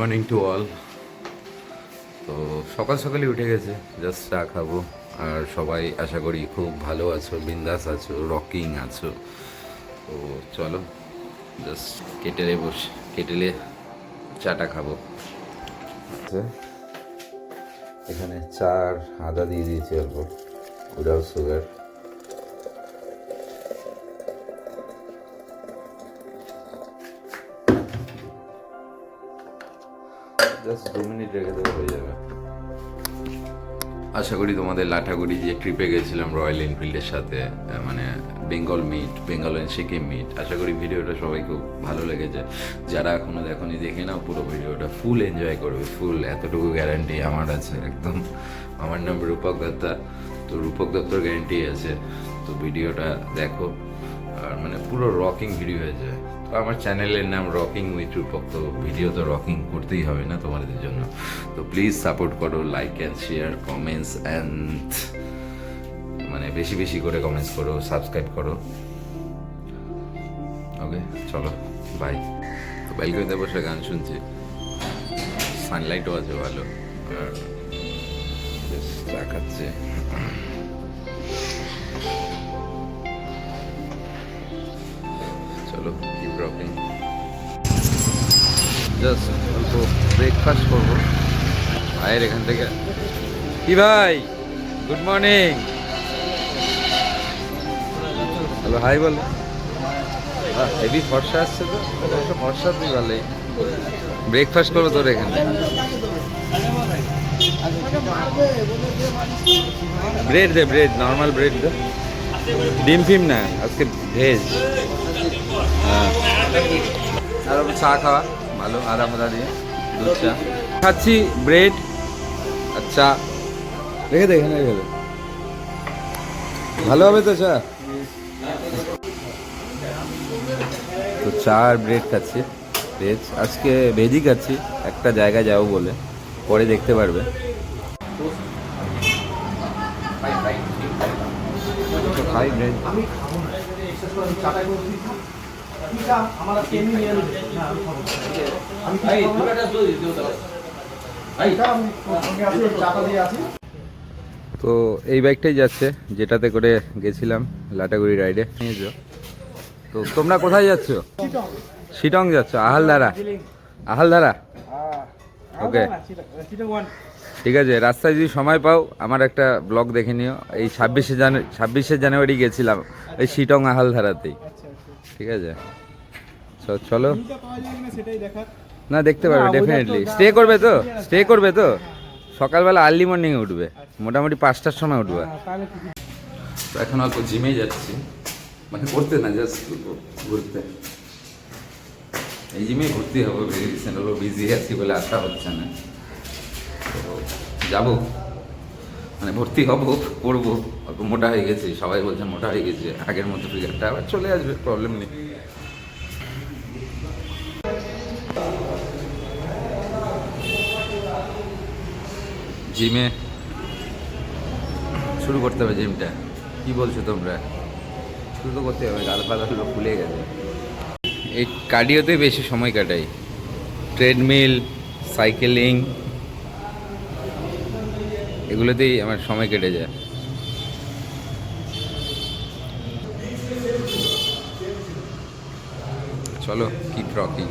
Morning to all তো সকাল সকালই উঠে গেছে জাস্ট চা খাব। আর সবাই আশা করি খুব ভালো আছো বিন্দাস আছো রকিং আছো। তো চলো জাস্ট কেটেলে বস কেটেলে চাটা খাব। আচ্ছা, এখানে চার আদা দিয়ে দিয়েছি অল্প উইদাউট সুগার দু মিনিট রেখে দেবো, হয়ে যাবে। আশা করি তোমাদের লাঠাগুড়ি যে ট্রিপে গেছিলাম রয়্যাল এনফিল্ডের সাথে মানে Bengal meet Bengal and Sikkim meet আশা করি ভিডিওটা সবাই খুব ভালো লেগেছে। যারা এখনও দেখোনি, দেখে নাও পুরো ভিডিওটা। ফুল এনজয় করবে ফুল এতটুকু গ্যারান্টি আমার আছে, একদম। আমার নাম রূপক দত্তা, তো রূপক দত্তর গ্যারান্টি আছে। তো ভিডিওটা দেখো, আর মানে পুরো রকিং ভিডিও হয়েছে। আমার চ্যানেলের নাম রকিং উইথ রূপক, তো ভিডিও তো রকিং করতেই হবে না তোমাদের জন্য। তো প্লিজ সাপোর্ট করো like and share comments and মানে বেশি বেশি করে কমেন্টস করো সাবস্ক্রাইব করো। ওকে চলো বাই তো ব্যালকনিতে বসে গান শুনছি। সানলাইটও আছে ভালো। আর চা চলো। রকিং জাস্ট অল্প ব্রেকফাস্ট করব। ভাইয়ের এখান থেকে। কি ভাই? গুড মর্নিং হ্যালো, হাই বলো। হেভি ফর্সা আসছে তো। অবশ্য ফর্সা তুই ভালোই। ব্রেকফাস্ট করব তোর এখানে। ব্রেড দে ব্রেড নর্মাল ব্রেড দে। ডিম ফিম না, আজকে ভেজ আর চা খাওয়া ভালো আদা ফাদা দিয়ে দুধ চা। খাচ্ছি ব্রেড আর চা। রেখে দে এখানে রেখে দে। ভালো হবে তো চা? তো চা আর ব্রেড খাচ্ছি ভেজ। আজকে ভেজই খাচ্ছি একটা জায়গায় যাব বলে। পরে দেখতে পারবে। খাই ব্রেড। আমি খাব না। আমার নিয়ে না আমি? সঙ্গে আছি, দিয়ে আছি। তো এই বাইকটাই যাচ্ছে যেটাতে করে গেছিলাম লাটাগুড়ি রাইডে নিয়েছো? তো তোমরা কোথায় যাচ্ছ? শিটং। যাচ্ছ? আহালধারা আহালধারা ওকে ঠিক আছে রাস্তায় যদি সময় পাও আমার একটা ব্লগ দেখে নিও। এই ছাব্বিশে জানুয়ারি ছাব্বিশে জানুয়ারি গেছিলাম এই শিটং আহালধারাতেই। ঠিক আছে? তো চলো। না দেখতে পারবে ডেফিনেটলি স্টে করবে তো? স্টে করবে তো? সকালবেলা আর্লি মর্নিংয়ে উঠবে। মোটামুটি পাঁচটার সময় উঠবে। তো এখন অল্প জিমে যাচ্ছি। মানে করতে না জাস্ট ঘুরতে। এই জিমে ঘুরতে হবে রিসেন্ট হলো বিজি আছি বলে আসা হচ্ছে না। তো যাব। মানে ভর্তি হব করব অল্প মোটা হয়ে গেছে সবাই বলছে মোটা হয়ে গেছে আগের মতো ফিগারটা আবার চলে আসবে প্রবলেম নেই। জিমে শুরু করতে হবে জিমটা। কি বলছো তোমরা? শুরু তো করতে হবে গাল পালাগুলো ফুলে গেছে। এই কার্ডিওতে বেশি সময় কাটাই। ট্রেডমিল সাইকেলিং এগুলোতেই আমার সময় কেটে যায়। চলো কি রকিং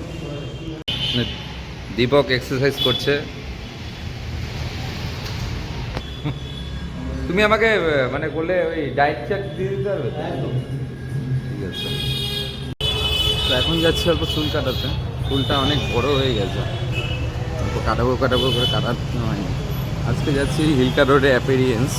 দীপক এক্সারসাইজ করছে। তুমি আমাকে মানে করলে ওই ডায়েট চার্ট দিয়ে দিতে পারবে? তো? ঠিক আছে। তো এখন যাচ্ছি অল্প চুল কাটাতে। চুলটা অনেক বড় হয়ে গেছে। অল্প কাটাবো কাটাবো করে কাটাতে হয়নি আজকে যাচ্ছি হিলকা রোডে অ্যাপেরিয়েন্স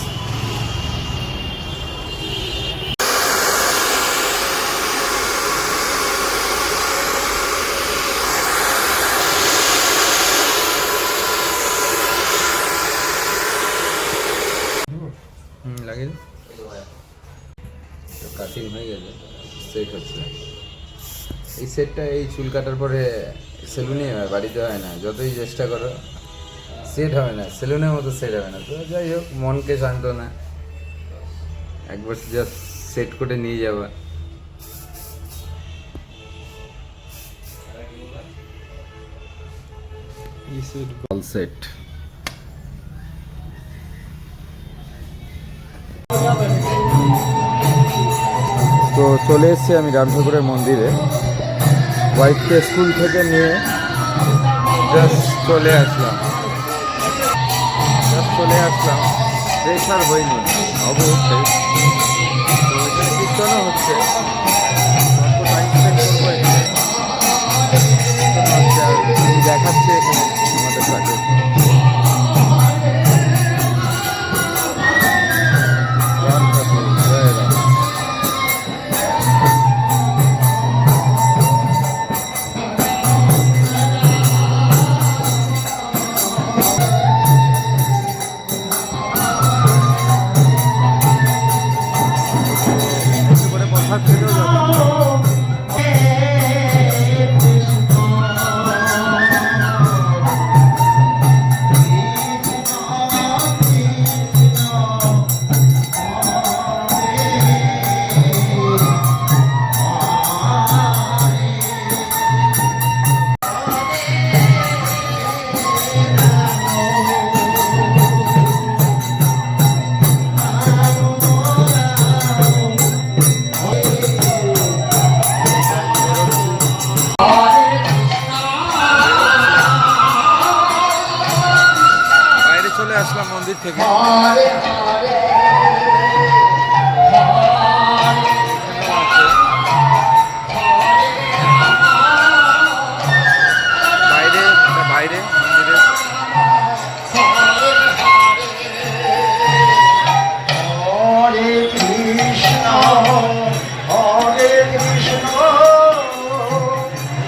হুম লাগে কাটিং হয়ে গেছে সেট হচ্ছে। এই সেটটা এই চুল কাটার পরে সেলুনে হয় বাড়িতে হয় না। যতই চেষ্টা করো সেট হবে না। সেলুনের মতো সেট হবে না। তো যাই হোক মনকে শান্ত না একবার জাস্ট সেট করে নিয়ে যাবা। সেট তো চলে এসেছি আমি রাম ঠাকুরের মন্দিরে। ওয়াইফকে স্কুল থেকে নিয়ে জাস্ট চলে আসলাম। জাস্ট চলে আসলাম। প্রেশার হয়নি। অবশ্যই। কীর্তনও হচ্ছে। Oh. থেকে। বাইরে বাইরে মন্দিরে। হরে কৃষ্ণ হরে কৃষ্ণ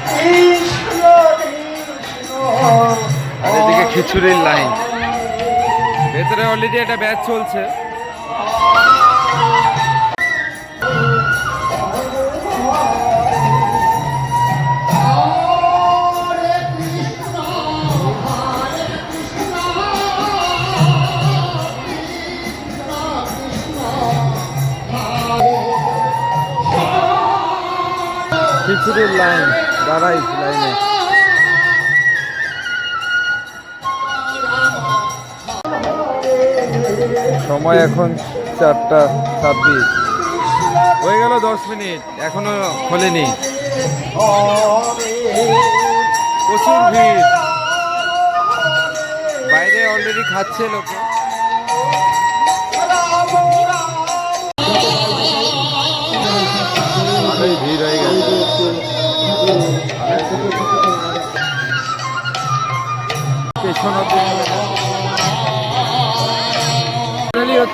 কৃষ্ণ কৃষ্ণ। আর এদিকে খিচুড়ির লাইন ভেতরে অলরেডি একটা ব্যাচ চলছে। লাইন দাঁড়াই লাইনে সময় এখন চারটা ছাব্বিশ। হয়ে গেল দশ মিনিট, এখনও খোলেনি। প্রচুর ভিড়। বাইরে অলরেডি খাচ্ছে লোকে।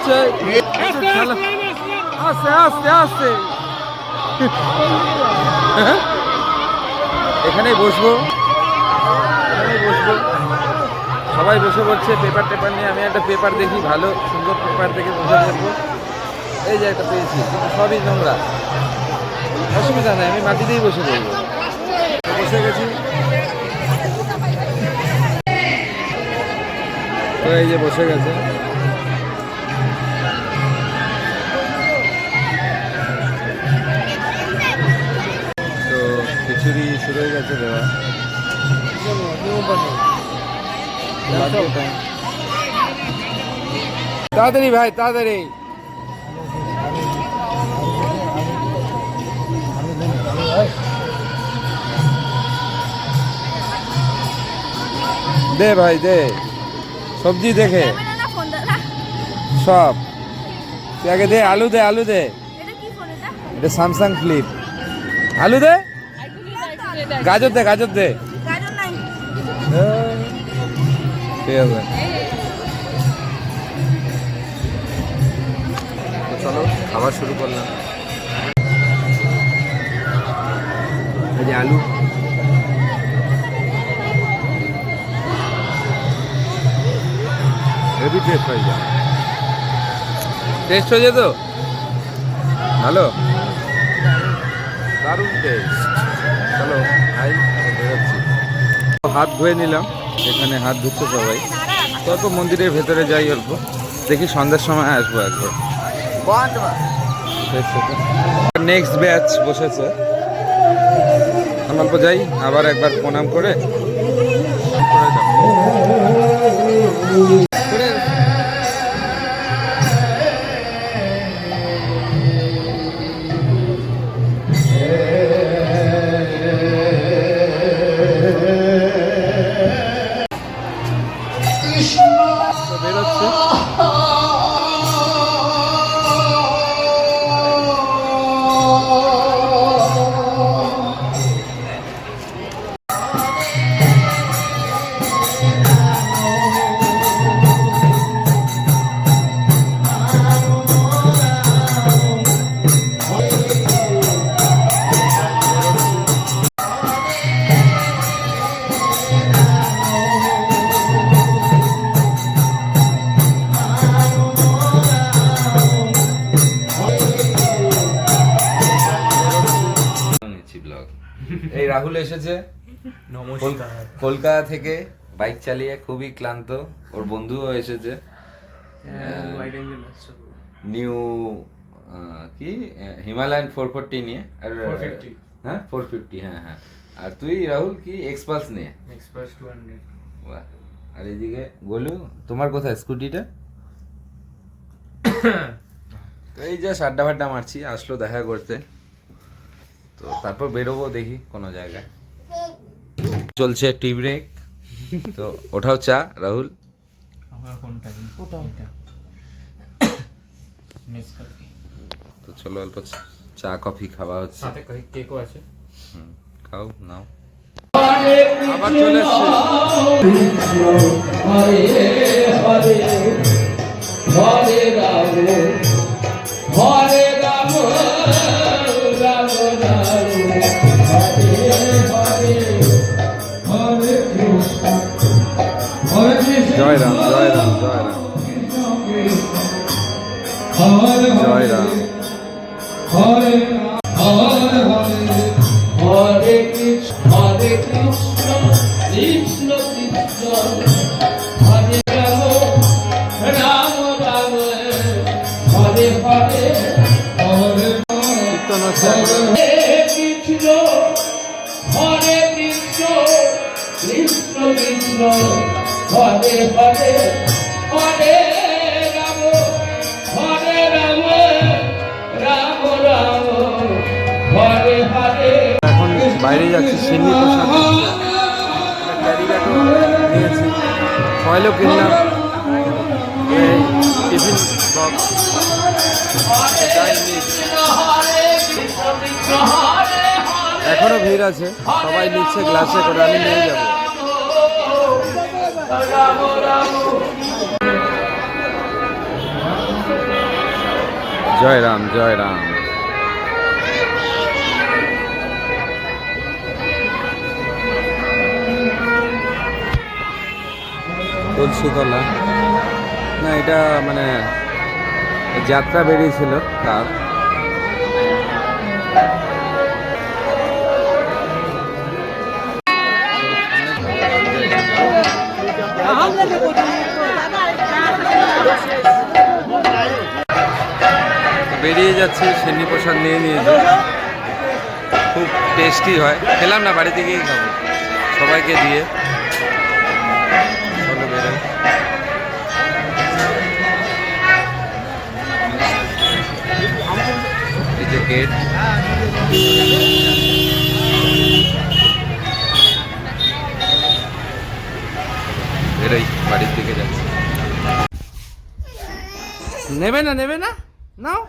হচ্ছে? আস্তে আস্তে আস্তে এখানেই বসবো। এখানেই বসবো। সবাই বসে পড়ছে পেপার টেপার নিয়ে। আমি একটা পেপার দেখি, ভালো, সুন্দর পেপার দেখে বসে পড়ব এই যে একটা পেয়েছি, কিন্তু সবই নোংরা। অসুবিধা নেই, আমি মাটিতেই বসে পড়ব। বসে গেছি। তো এই যে বসে গেছে। শুরু হয়ে গেছে দেওয়া তাড়াতাড়ি ভাই তাড়াতাড়ি। দে ভাই দে। সবজি দেখে। সব। তুই আগে দে আলু দে আলু দে। এটা কি ফোন এটা? এটা স্যামসাং ফ্লিপ আলু দে। গাজর দে গাজর দে। ঠিক আছে। চলো খাবার শুরু করলাম। এই যে আলু। হেভি টেস্ট হয়ে যায়। টেস্ট হয়ে যেত ভালো? দারুণ টেস্ট চলো বেরোচ্ছি। হাত ধুয়ে নিলাম এখানে হাত ধুচ্ছে সবাই। তত মন্দিরের ভেতরে যাই অল্প। দেখি সন্ধ্যার সময় আসব একবার। নেক্সট ব্যাচ বসেছে। আমি অল্প যাই আবার একবার প্রণাম করে। রাহুল এসেছে। কল- কলকাতা থেকে বাইক চালিয়ে খুবই ক্লান্ত। ওর বন্ধুও এসেছে। নিউ কি? হিমালয়ান ফোর ফোরটি নিয়ে। আর 450 হ্যাঁ ফোর ফিফটি হ্যাঁ হ্যাঁ। আর তুই রাহুল কি এক্সপালস নিয়ে? এক্সপ্রেস টু হান্ড্রেড আর এদিকে গোলু তোমার কোথায় স্কুটিটা? তো এই যে আড্ডা ফাড্ডা মারছি আসলো দেখা করতে। তো তারপর বেরোবো দেখি কোনো জায়গায়। চলছে টি ব্রেক তো ওঠাও চা রাহুল। তো চলো অল্প চা কফি খাওয়া হচ্ছে। সাথে কেকও আছে। খাও নাও। আবার চলে এসছে। জয় রাম জয় রাম জয় রাম জয় রাম হরে রাম হরে হরে হরে কৃষ্ণ হরে কৃষ্ণ কৃষ্ণ কৃষ্ণ। এখন বাইরে যাচ্ছি, সিন্নি প্রসাদ। ফয়েলও কিনলাম টিফিন বক্স। এখনও ভিড় আছে, সবাই নিচ্ছে, গ্লাসে করে, আমি নিয়ে যাব। জয় রাম জয় রাম। তুলসীতলা। না এটা মানে যাত্রা বেরিয়েছিল তার। যাচ্ছে, সেন্নি প্রসাদ নিয়ে নিয়েছে খুব টেস্টি হয়। খেলাম না, বাড়িতে গিয়েই খাব। সবাইকে দিয়ে। চলো বেরোই। এই যে গেট বেরোই, বাড়ির নেবে না নেবে না? নাও।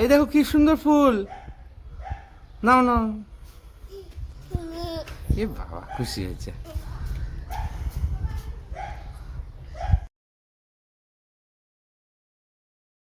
এই দেখো কি সুন্দর ফুল। নাও নাও। এ বাবা খুশি হয়েছে।